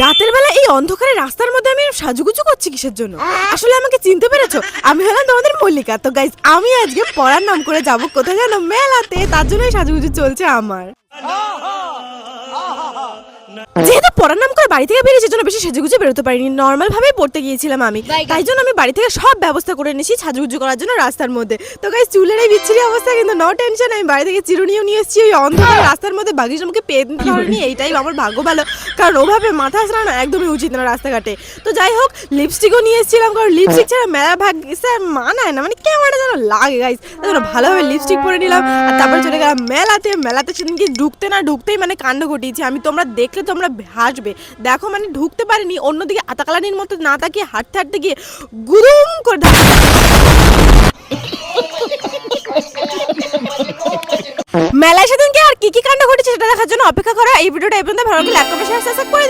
রাতের বেলা এই অন্ধকারে রাস্তার মধ্যে আমি সাজুগুজু করছি কিসের জন্য? আসলে আমাকে চিনতে পেরেছ? আমি হলাম তোমাদের মল্লিকা। তো গাইজ আমি আজকে পড়ার নাম করে যাব কোথায় জানো? মেলাতে। তার জন্যই সাজুগুজু চলছে আমার। যেহেতু পড়ার নাম করে বাড়ি থেকে বেরিয়েছে জন্য বেশি সেজেগুজে বেরোতে পারিনি। নর্মাল ভাবেই পড়তে গিয়েছিলাম আমি। তাই জন্য আমি বাড়ি থেকে সব ব্যবস্থা করে নিয়েছি সাজুগুজু করার জন্য রাস্তার মধ্যে। তো গাইজ চুলের এই বিচ্ছিরি অবস্থা কিন্তু নো টেনশন আমি বাড়ি থেকে চিরুনিও নিয়ে এসেছি। ওই অন্ধকার রাস্তার মধ্যে বাগিস আমাকে পেন ধরেনি এইটাই আমার ভাগ্য ভালো। কারণ ওভাবে মাথা আসলানো একদমই উচিত না রাস্তাঘাটে। তো যাই হোক লিপস্টিকও নিয়ে এসেছিলাম কারণ লিপস্টিক ছাড়া মেলা ভাগ স্যার মানায় না। মানে কেমন যেন লাগে গাইজ তাই জন্য ভালোভাবে লিপস্টিক পরে নিলাম আর তারপরে চলে গেলাম মেলাতে। মেলাতে সেদিনকে ঢুকতে না ঢুকতেই মানে কাণ্ড ঘটিয়েছি। আমি তোমরা দেখলে তোমরা হাসবে। দেখো মানে ঢুকতে পারিনি অন্যদিকে আতাকালানির মতো না তাকিয়ে হাঁটতে হাঁটতে গিয়ে গুরুম করে মেলায় সেদিনকে আর কি কি কাণ্ড সেটা দেখার জন্য অপেক্ষা করা এই ভিডিওটা এই পর্যন্ত ভালো লাগলে লাইক কমেন্ট শেয়ার সাবস্ক্রাইব করে।